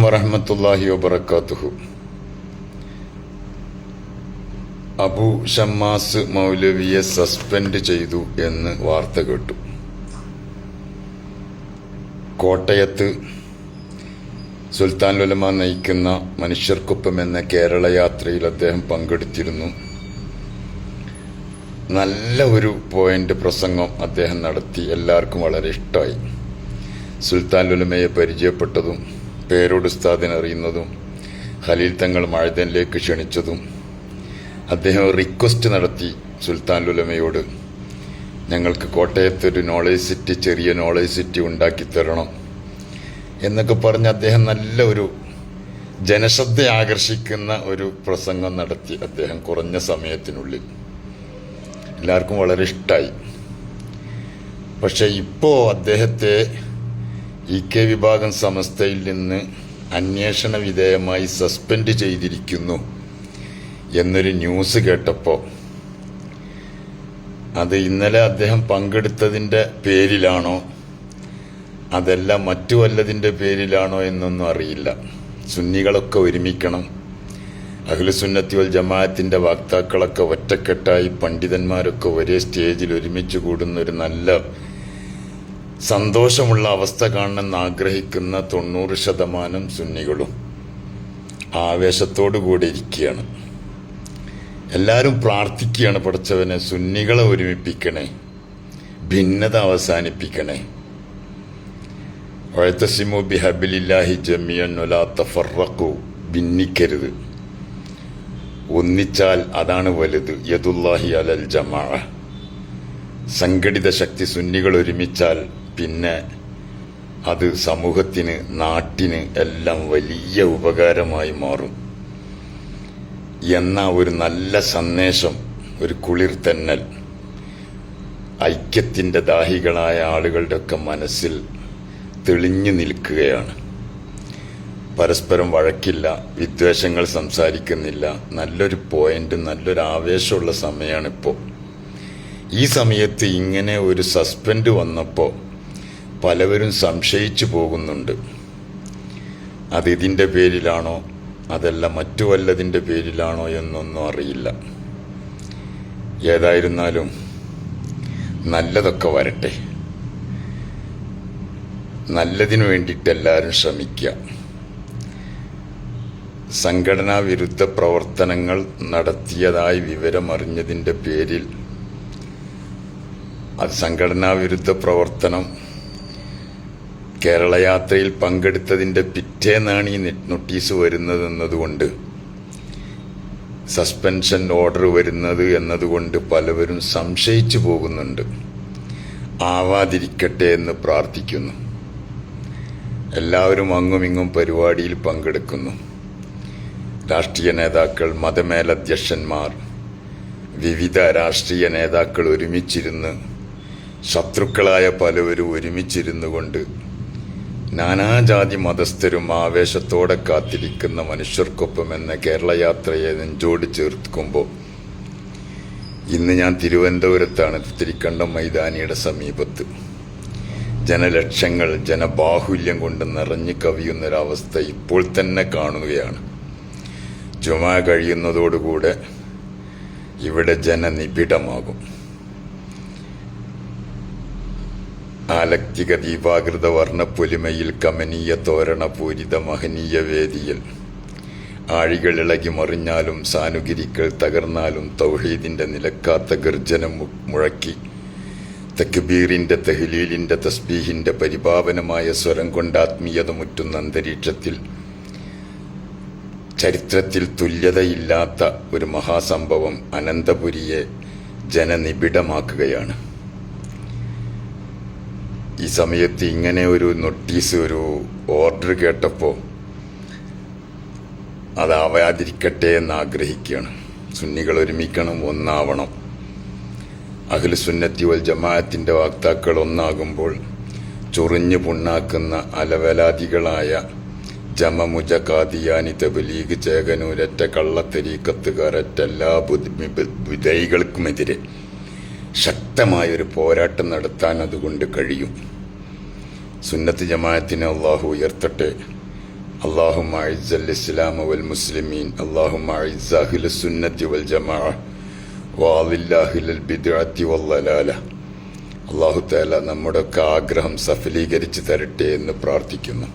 അലൈക്കും വറഹമത്തല്ലാഹി വബർക്കാത്തുഹു അബു ഷമ്മാസ് മൗലവിയെ സസ്പെൻഡ് ചെയ്തു എന്ന് വാർത്ത കേട്ടു. കോട്ടയത്ത് സുൽത്താൻ ലുലമ നയിക്കുന്ന മനുഷ്യർക്കൊപ്പം എന്ന കേരള യാത്രയിൽ അദ്ദേഹം പങ്കെടുത്തിരുന്നു. നല്ല ഒരു പോയിന്റ് പ്രസംഗം അദ്ദേഹം നടത്തി. എല്ലാവർക്കും വളരെ ഇഷ്ടമായി. സുൽത്താൻ ലുലമയെ പരിചയപ്പെട്ടതും പേരോട് ഉസ്താദിനെ അറിയുന്നതും ഖലീൽ തങ്ങൾ മഴതനിലേക്ക് ക്ഷണിച്ചതും അദ്ദേഹം റിക്വസ്റ്റ് നടത്തി സുൽത്താൻ ലുലമയോട് ഞങ്ങൾക്ക് കോട്ടയത്ത് ഒരു നോളേജ് സിറ്റി ചെറിയ നോളേജ് സിറ്റി ഉണ്ടാക്കി തരണം എന്നൊക്കെ പറഞ്ഞ് അദ്ദേഹം നല്ല ഒരു ജനശ്രദ്ധ ആകർഷിക്കുന്ന ഒരു പ്രസംഗം നടത്തി അദ്ദേഹം കുറഞ്ഞ സമയത്തിനുള്ളിൽ. എല്ലാവർക്കും വളരെ ഇഷ്ടമായി പക്ഷേ ഇപ്പോൾ അദ്ദേഹത്തെ ഇ കെ വിഭാഗം സമസ്തയിൽ നിന്ന് അന്വേഷണ വിധേയമായി സസ്പെൻഡ് ചെയ്തിരിക്കുന്നു എന്നൊരു ന്യൂസ് കേട്ടപ്പോൾ അത് ഇന്നലെ അദ്ദേഹം പങ്കെടുത്തതിന്റെ പേരിലാണോ? അതല്ല മറ്റു വല്ലതിന്റെ പേരിലാണോ എന്നൊന്നും അറിയില്ല. സുന്നികളൊക്കെ ഒരുമിക്കണം. അഖിലുസുന്നത്തി വൽ ജമാഅത്തിന്റെ വാക്താക്കളൊക്കെ ഒറ്റക്കെട്ടായി പണ്ഡിതന്മാരൊക്കെ ഒരേ സ്റ്റേജിൽ ഒരുമിച്ച് കൂടുന്ന ഒരു നല്ല സന്തോഷമുള്ള അവസ്ഥ കാണണമെന്ന് ആഗ്രഹിക്കുന്ന തൊണ്ണൂറ് ശതമാനം സുന്നികളും ആവേശത്തോടു കൂടി ഇരിക്കുകയാണ്. എല്ലാവരും പ്രാർത്ഥിക്കുകയാണ് പഠിച്ചവനെ സുന്നികളെ ഒരുമിപ്പിക്കണേ ഭിന്നത അവസാനിപ്പിക്കണേ. വഴത്തസിമു ബിഹബിലില്ലാഹി ജമിയൻ ഒലാ തഫറക്കു ഭിന്നിക്കരുത്. ഒന്നിച്ചാൽ അതാണ് വലുത് യദുല്ലാഹി അലൽ ജമാ സംഘടിത ശക്തി സുന്നികൾ ഒരുമിച്ചാൽ പിന്നെ അത് സമൂഹത്തിന് നാട്ടിന് എല്ലാം വലിയ ഉപകാരമായി മാറും. എന്ന ഒരു നല്ല സന്ദേശം ഒരു കുളിർ തെന്നൽ ഐക്യത്തിന്റെ ദാഹികളായ ആളുകളുടെയൊക്കെ മനസ്സിൽ തെളിഞ്ഞു നിൽക്കുകയാണ്. പരസ്പരം വഴക്കില്ല വിദ്വേഷങ്ങൾ സംസാരിക്കുന്നില്ല. നല്ലൊരു പോയിന്റ് നല്ലൊരു ആവേശമുള്ള സമയമാണിപ്പോൾ ഈ സമയത്ത് ഇങ്ങനെ ഒരു സസ്പെൻഡ് വന്നപ്പോൾ പലവരും സംശയിച്ചു പോകുന്നുണ്ട്. അത് ഇതിന്റെ പേരിലാണോ അതല്ല മറ്റു വല്ലതിന്റെ പേരിലാണോ എന്നൊന്നും അറിയില്ല. ഏതായിരുന്നാലും നല്ലതൊക്കെ വരട്ടെ. നല്ലതിനു വേണ്ടിയിട്ട് എല്ലാവരും ശ്രമിക്കുക സംഘടനാ വിരുദ്ധ പ്രവർത്തനങ്ങൾ നടത്തിയതായി വിവരമറിഞ്ഞതിന്റെ പേരിൽ അത് സംഘടനാ വിരുദ്ധ പ്രവർത്തനം കേരള യാത്രയിൽ പങ്കെടുത്തതിന്റെ പിറ്റേന്നാണ് ഈ നോട്ടീസ് വരുന്നത് എന്നതുകൊണ്ട് സസ്പെൻഷൻ ഓർഡർ വരുന്നത് എന്നതുകൊണ്ട് പലവരും സംശയിച്ചു പോകുന്നുണ്ട്. ആവാതിരിക്കട്ടെ എന്ന് പ്രാർത്ഥിക്കുന്നു. എല്ലാവരും അങ്ങുമിങ്ങും പരിപാടിയിൽ പങ്കെടുക്കുന്നു. രാഷ്ട്രീയ നേതാക്കൾ മതമേലധ്യക്ഷന്മാർ വിവിധ രാഷ്ട്രീയ നേതാക്കൾ ഒരുമിച്ചിരുന്ന് ശത്രുക്കളായ പലവരും ഒരുമിച്ചിരുന്നു കൊണ്ട് നാനാജാതി മതസ്ഥരും ആവേശത്തോടെ കാത്തിരിക്കുന്ന മനുഷ്യർക്കൊപ്പം എന്ന കേരള യാത്രയെ നെഞ്ചോട് ചേർക്കുമ്പോൾ ഇന്ന് ഞാൻ തിരുവനന്തപുരത്താണ് തിരിക്കണ്ടം മൈതാനിയുടെ സമീപത്ത്. ജനലക്ഷങ്ങൾ ജനബാഹുല്യം കൊണ്ട് നിറഞ്ഞു കവിയുന്നൊരവസ്ഥ ഇപ്പോൾ തന്നെ കാണുകയാണ്. ചുമ കഴിയുന്നതോടുകൂടെ ഇവിടെ ജനനിബിഡമാകും. ആലക്തിക ദീപാകൃത വർണപ്പൊലിമയിൽ കമനീയ തോരണ പൂരിത മഹനീയ വേദിയിൽ. ആഴികൾ ഇളകി മറിഞ്ഞാലും സാനുഗിരികൾ തകർന്നാലും തൗഹീദിന്റെ നിലക്കാത്ത ഗർജനം മുഴക്കി. തക്ബീറിന്റെ തഹ്ലീലിന്റെ തസ്ബീഹിന്റെ പരിപാവനമായ സ്വരം കൊണ്ട് ആത്മീയത മുറ്റുന്ന അന്തരീക്ഷത്തിൽ ചരിത്രത്തിൽ തുല്യതയില്ലാത്ത ഒരു മഹാസംഭവം അനന്തപുരിയെ ജനനിബിഡമാക്കുകയാണ്. ഈ സമയത്ത് ഇങ്ങനെ ഒരു നോട്ടീസ് ഒരു ഓർഡർ കേട്ടപ്പോൾ അതാവാതിരിക്കട്ടെ എന്ന് ആഗ്രഹിക്കുകയാണ്. സുന്നികൾ ഒരുമിക്കണം ഒന്നാവണം. അഖിൽ സുന്നത്തി വൽ ജമാഅത്തിന്റെ വാക്താക്കൾ ഒന്നാകുമ്പോൾ ചൊറിഞ്ഞു പുണ്ണാക്കുന്ന അലവലാദികളായ ജമമുജ കാതിയാനി തബലീഗ് ചേകനൂരറ്റ കള്ളത്തരീക്കത്തുകാരറ്റ എല്ലാ വിധൈകൾക്കുമെതിരെ ശക്തമായൊരു പോരാട്ടം നടത്താൻ അതുകൊണ്ട് കഴിയും. സുന്നത്ത് ജമാഅത്തിനെ അള്ളാഹു ഉയർത്തട്ടെ. അള്ളാഹു അഴിസൽ ഇസ്ലാം വൽ മുസ്ലിമീൻ അള്ളാഹു അഴിസഹിൽ സുന്നത്തി വൽ ജമാ വാദില്ലാഹിൽ ബിദ്അത്തി വല്ലലാല അള്ളാഹു താല നമ്മുടെയൊക്കെ ആഗ്രഹം സഫലീകരിച്ച് തരട്ടെ എന്ന് പ്രാർത്ഥിക്കുന്നു.